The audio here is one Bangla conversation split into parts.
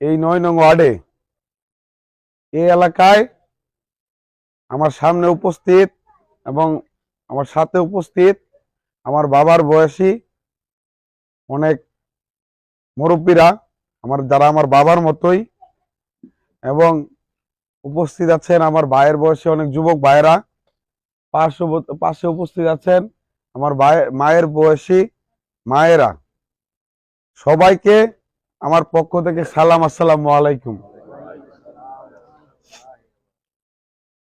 এই নয় নং ওয়ার্ডে এই এলাকায় আমার সামনে উপস্থিত এবং আমার সাথে উপস্থিত আমার বাবার বয়সী অনেক মুরব্বীরা, আমার, যারা আমার বাবার মতোই এবং উপস্থিত আছেন আমার ভাইয়ের বয়সী অনেক যুবক ভাইয়েরা পাশে পাশে উপস্থিত আছেন আমার ভাই- মায়ের বয়সী মায়েরা। সবাইকে আমার পক্ষ থেকে সালাম, আসসালামু আলাইকুম।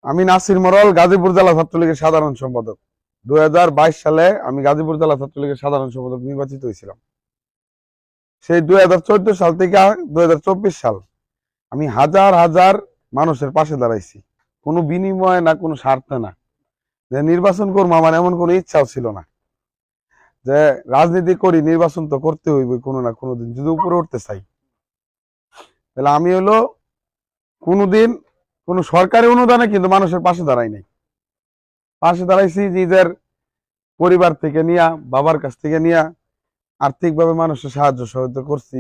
আমি নাসির মরল, গাজীপুর জেলা ছাত্রলীগের সাধারণ সম্পাদক। দুই সালে আমি গাজীপুর জেলা ছাত্রলীগের সাধারণ সম্পাদক নির্বাচিত হয়েছিলাম। সেই দুই হাজার চোদ্দ সাল থেকে দু হাজার চব্বিশ সাল আমি হাজার হাজার মানুষের পাশে দাঁড়াইছি। কোনো বিনিময়ে না, কোনো স্বার্থে না। যে নির্বাচন করব আমার এমন কোনো ইচ্ছাও ছিল না। যে রাজনীতি করি, নির্বাচন তো করতে হইব কোনো না কোনো দিন যদি উপরে উঠতে চাই। তাহলে আমি হলো কোনোদিন কোনো সরকারি অনুদানে কিন্তু মানুষের পাশে দাঁড়াই নাই। পাশে দাঁড়াইছি নিজের পরিবার থেকে নিয়া, বাবার কাছ থেকে নিয়া, আর্থিকভাবে মানুষের সাহায্য সহযোগিতা করছি,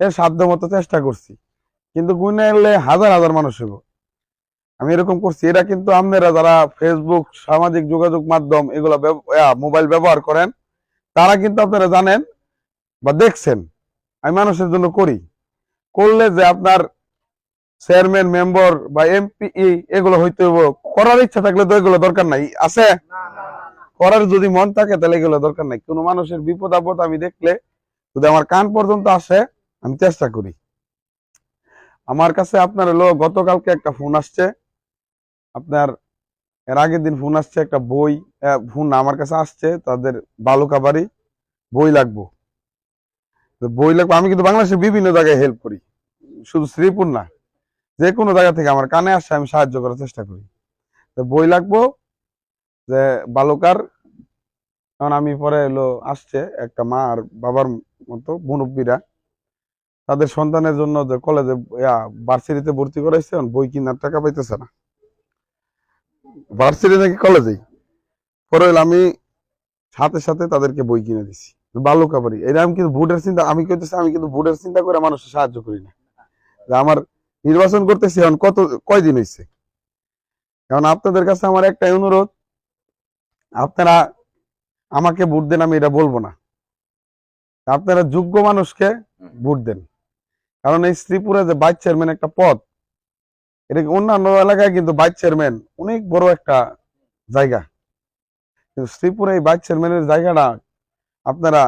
এর সাধ্য মতো চেষ্টা করছি। কিন্তু গুনে এলে হাজার হাজার মানুষ হইব। আমি এরকম করছি, এরা কিন্তু আপনারা যারা ফেসবুক সামাজিক যোগাযোগ মাধ্যম, এগুলো মোবাইল ব্যবহার করেন তারা কিন্তু আপনারা জানেন বা দেখছেন আমি মানুষের জন্য করি। করলে যে আপনার চেয়ারম্যান মেম্বার বা এমপি এগুলো হইতে করার ইচ্ছা থাকলে তো এগুলো দরকার নাই। আছে? করার যদি মন থাকে তাহলে এগুলো দরকার নাই। কোনো মানুষের বিপদ আপদ আমি দেখলে যদি আমার কান পর্যন্ত আসে আমি চেষ্টা করি। আমার কাছে আপনার হলো গতকালকে একটা ফোন আসছে। আপনার এর আগের দিন ফোন আসছে একটা বই ফোন আমার কাছে আসছে, তাদের বালুকা বাড়ি বই লাগবো। তো বই লাগবো, আমি কিন্তু বাংলাদেশের বিভিন্ন জায়গায় হেল্প করি। শুধু শ্রীপুর না, যে কোনো জায়গা থেকে আমার কানে আসে, আমি সাহায্য করার চেষ্টা করি। তো বই লাগবো, যে বালুকার কারণ আমি পরে এলো আসছে একটা মা আর বাবার মতো মুরব্বীরা। তাদের সন্তানের জন্য যে কলেজে ভার্সিটিতে ভর্তি করাইছে বই কিনার টাকা পাইতেছে না। ভার্সিটি নাকি কলেজেই পরে আমি সাথে সাথে তাদেরকে বই কিনে দিছি। বালুকা বাড়ি এটা আমি কিন্তু ভোটের চিন্তা, আমি কইতেছি, আমি কিন্তু ভোটের চিন্তা করে মানুষের সাহায্য করি না। আমার নির্বাচন করতেছি এখন কত, কয়দিন হয়েছে এখন আপনাদের কাছে আমার একটাই অনুরোধ, আপনারা আমাকে ভোট দেন, আমি এটা বলব না। আপনারা যোগ্য মানুষকে ভোট দেন। কারণ এই শ্রীপুরে যে ভাইস চেয়ারম্যান একটা পদ এটা অন্যান্য এলাকায় কিন্তু ভাইস চেয়ারম্যান অনেক বড় একটা জায়গা। কিন্তু শ্রীপুরে এই ভাইস চেয়ারম্যানের জায়গাটা আপনারা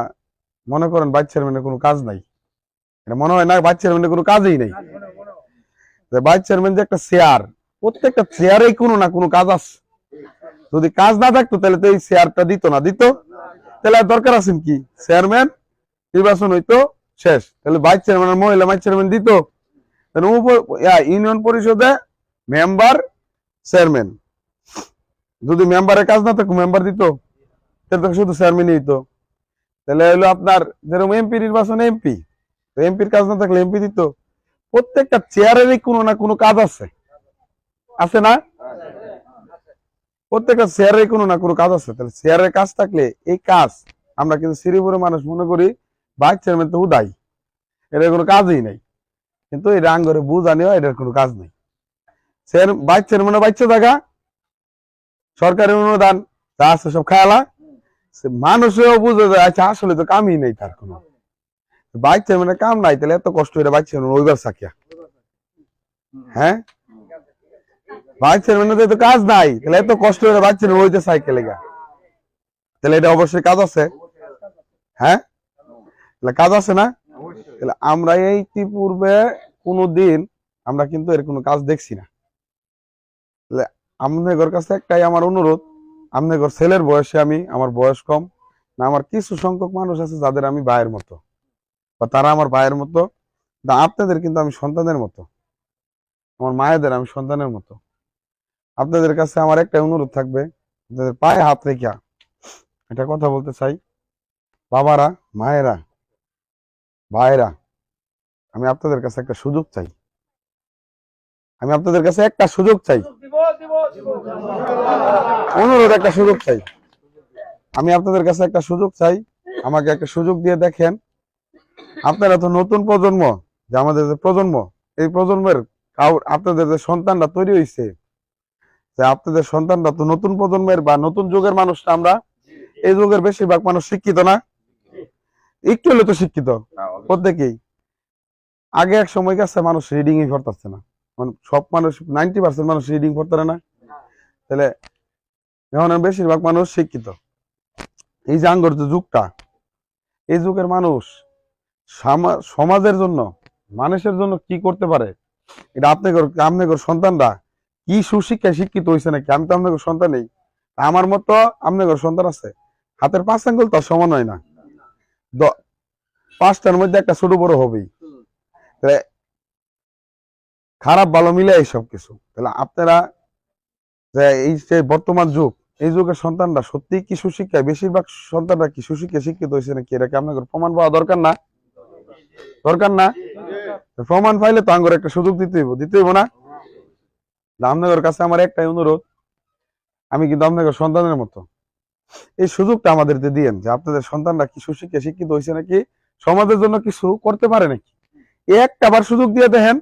মনে করেন ভাইস চেয়ারম্যানের কোনো কাজ নাই। এটা মনে হয় না ভাইস চেয়ারম্যানের কোনো কাজই নেই। ভাইস চেয়ারম্যান যে একটা চেয়ার প্রত্যেকটা চেয়ারেই কোনো না কোনো কাজ আছে। যদি কাজ না থাকতো তাহলে তো এই চেয়ারটা দিত না। দিত? তাহলে দরকার আছেন কি? চেয়ারম্যান নির্বাচন হইতো, শেষ। তাহলে ভাইস চেয়ারম্যান মহিলা ভাইস চেয়ারম্যান দিত? ইউনিয়ন পরিষদে মেম্বার চেয়ারম্যান যদি মেম্বারের কাজ না থাকতো মেম্বার দিত, তাহলে তো শুধু চেয়ারম্যানই হইতো তাহলে হলো আপনার, যেরকম এমপি নির্বাচন এমপি এমপির কাজ না থাকলে এমপি দিত। প্রত্যেকটা চেয়ারেরই কোনো না কোনো কাজ আছে। আছে না? প্রত্যেকটা চেয়ারের কোনো না কোনো কাজ আছে। তাহলে চেয়ারের কাজ থাকলে এই কাজ আমরা কিন্তু শ্রীপুরের মানুষ মনে করি, ভাইস চেয়ারম্যান তো উদাই। এটা কোনো কাজই নাই। কিন্তু এটা আঙ্গরে বুঝানি হয়, এটার কোনো কাজ নেই। ভাইস চেয়ারম্যানের বাচ্চা থাকা সরকারি অনুদান, যা আছে সব খায়ালা মানুষেও বুঝে যায় আচ্ছা আসলে তো কামই নেই তার কোনো। ভাইস চেয়ারম্যানের কাম নাই, তাহলে এত কষ্ট এটা ভাইস চেয়ারম্যান ওইবার সাকিয়া। হ্যাঁ? ভাইস চেয়ারম্যানের তো কাজ নাই, তাহলে এত কষ্ট করে চেয়ারম্যান হইতে সাইকেলে গা। তাহলে এটা অবশ্যই কাজ আছে। হ্যাঁ? তাহলে কাজ আছে না? তাহলে আমরা ইতিপূর্বে কোনোদিন আমরা কিন্তু এর কোনো কাজ দেখছি না। তাহলে আপনাদের কাছে একটাই আমার অনুরোধ আপনাদের ছেলের বয়সে আমি, আমার বয়স কম, না আমার কিছু সংখ্যক মানুষ আছে যাদের আমি ভাইয়ের মতো, বা তারা আমার ভাইয়ের মতো, না আপনাদের কিন্তু আমি সন্তানের মতো, আমার মায়েদের আমি সন্তানের মতো। আপনাদের কাছে আমার একটা অনুরোধ থাকবে, আপনাদের পায়ে হাত রেখা এটা কথা বলতে চাই, বাবারা, মায়েরা ভাইরা, আমি আপনাদের কাছে একটা সুযোগ চাই। আমি আপনাদের কাছে একটা সুযোগ চাই। অনুরোধ, একটা সুযোগ চাই। আমি আপনাদের কাছে একটা সুযোগ চাই। আমাকে একটা সুযোগ দিয়ে দেখেন। আপনারা তো নতুন প্রজন্ম, যে আমাদের যে প্রজন্ম, এই প্রজন্মের আপনাদের যে সন্তানরা তৈরি হয়েছে যে আপনাদের সন্তানরা তো নতুন প্রজন্মের বা নতুন যুগের মানুষটা আমরা, এই যুগের বেশিরভাগ মানুষ শিক্ষিত না। একটু হলে তো শিক্ষিত। প্রত্যেকেই। আগে এক সময় গেছে মানুষ রিডিংই করতেছে না। মানে সব মানুষ নাইনটি পার্সেন্ট মানুষ রিডিং করতে না। তাহলে এখন বেশিরভাগ মানুষ শিক্ষিত। এই যে আঙ্গর যে যুগটা এই যুগের মানুষ সমাজের জন্য মানুষের জন্য কি করতে পারে? এটা আপনাদের আপনাদের সন্তানরা কি সুশিক্ষায় শিক্ষিত হয়েছে নাকি? আমি তো আপনাদের সন্তান নেই। আমার মতো আপনাদের সন্তান আছে। হাতের পাঁচ আঙ্গুল তো সমান হয় না। পাঁচটার মধ্যে একটা ছোট বড় হবেই। তাহলে খারাপ ভালো মিলে এই সব কিছু তাহলে আপনারা এই যে বর্তমান যুগ এই যুগের সন্তানরা সত্যি কি সুশিক্ষায়? বেশিরভাগ সন্তানরা কি সুশিক্ষায় শিক্ষিত হয়েছে নাকি? এটা কি আপনাদের প্রমাণ পাওয়া দরকার না? দরকার না? প্রমাণ পাইলে তো আঙ্গর একটা সুযোগ দিতে হইব দিতে হইব না? আপনাদের কাছে আমার একটাই অনুরোধ। আমি কিন্তু আপনাদের সন্তানের মতো। এই সুযোগটা আমাদেরকে দিয়েন যে আপনাদের সন্তানরা কি সুশিক্ষায় শিক্ষিত হয়েছে নাকি? সমাজের জন্য কিছু করতে পারে নাকি? একটা বার সুযোগ দিয়ে দেখেন।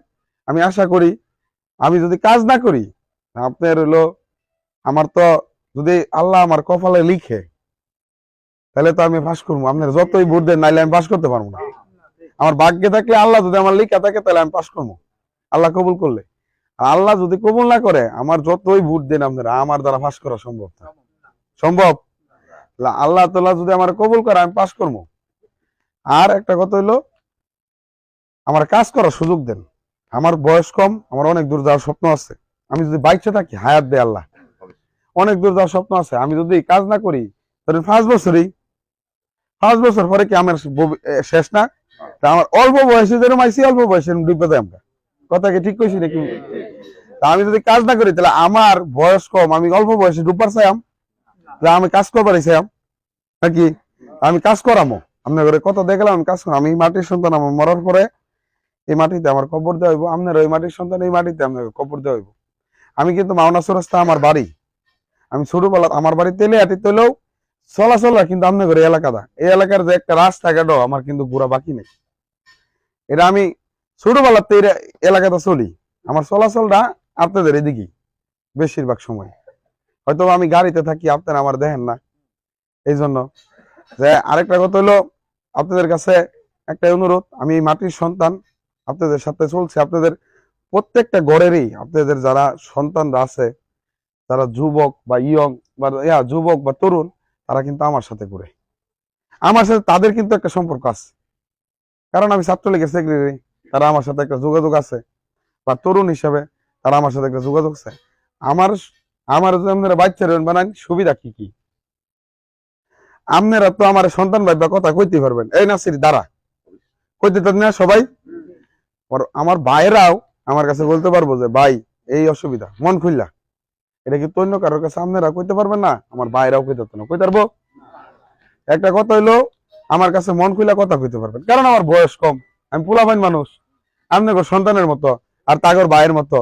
আমি আশা করি, আমি যদি কাজ না করি, আপনার হলো, আমার তো যদি আল্লাহ আমার কপালে লিখে, তাহলে তো আমি পাস করব। আপনার যতই ভোট দেন, নাইলে আমি পাস করতে পারব না। আমার ভাগ্যে থাকলে আল্লাহ যদি আমার লিখা থাকে, তাহলে আমি পাস করব। আল্লাহ কবুল করলে। আল্লাহ যদি কবুল না করে, আমার যতই ভোট দেন আপনারা, আমার দ্বারা পাস করা সম্ভব সম্ভব? আল্লাহ তাল্লাহ যদি আমার কবুল করে, আমি পাস করব। আর একটা কথা হইল, আমার কাজ করার সুযোগ দেন। আমার বয়স কম, আমার অনেক দূর যাওয়ার স্বপ্ন আছে। আমি যদি বাইকটা থাকি, হায়াত দেয় আল্লাহ। অনেক দূর যাওয়ার স্বপ্ন আছে। আমি যদি কাজ না করি, ধরেন পাঁচ বছরই, পাঁচ বছর পরে কি আমার শেষ না? তা আমার অল্প বয়সে যেরকম আইসি অল্প বয়সে ডুবে যায় আমরা। কথা কি ঠিক কইছি নাকি? তা আমি যদি কাজ না করি, তাহলে আমার বয়স কম, আমি অল্প বয়সে ডুববার তাহলে আমি কাজ করবার নাকি? আমি কাজ করামো। আপনার ঘরে কত দেখলাম, আমি কাজ করাম। আমি মাটির সন্তান, আমার মরার পরে এই মাটিতে আমার কবর দেওয়া হইব। আপনার ওই মাটির সন্তান, এই মাটিতে আপনাকে কবর দেওয়া হইব। আমি কিন্তু মাওনা রাস্তা আমার বাড়ি। আমি ছোটবেলা আমার বাড়ি তেলে আটি তেলেও চলাচল কিন্তু আপনার ঘরে এলাকাটা। এই এলাকার যে একটা রাস্তা রাস্তাঘাট আমার কিন্তু ঘোরা বাকি নেই। এটা আমি ছোটবেলাতে এলাকাটা চলি। আমার চলাচলটা আপনাদের এদিকেই, বেশিরভাগ সময়। হয়তো আমি গাড়িতে থাকি, আপনারা আমার দেখেন না। এই জন্য যে আরেকটা কথা হলো, আপনাদের কাছে একটা অনুরোধ, আমি মাটির সন্তান আপনাদের সাথে চলছি। আপনাদের প্রত্যেকটা গড়েরই, আপনাদের যারা সন্তানরা আছে, যারা যুবক বা ইয়ং বা ইয়া, যুবক বা তরুণ, তারা কিন্তু আমার সাথে করে আমার সাথে তাদের কিন্তু একটা সম্পর্ক আছে। কারণ আমি ছাত্রলীগের সেক্রেটারি তারা আমার সাথে একটা যোগাযোগ আছে। বা তরুণ হিসাবে তারা আমার সাথে একটা যোগাযোগ আছে। আমার আমার আপনারা বাচ্চা রেন বানান, সুবিধা কি কি? আপনারা তো আমার সন্তান ভাইবা কথা কইতে পারবেন। এই নাসির দ্বারা কইতে তো না সবাই? আমার ভাইরাও আমার কাছে বলতে পারব যে, ভাই, এই অসুবিধা, মন খুললা এটা কি অন্য কারোর কাছে আপনারা কইতে পারবেন না? আমার ভাইরাও কইতে না। কই পারব? একটা কথা হইল, আমার কাছে মন খুইলা কথা কইতে পারবেন। কারণ আমার বয়স কম। আমি পোলাপাইন মানুষ। আপনাদের সন্তানের মতো, আর তাগর ভাইয়ের মতো।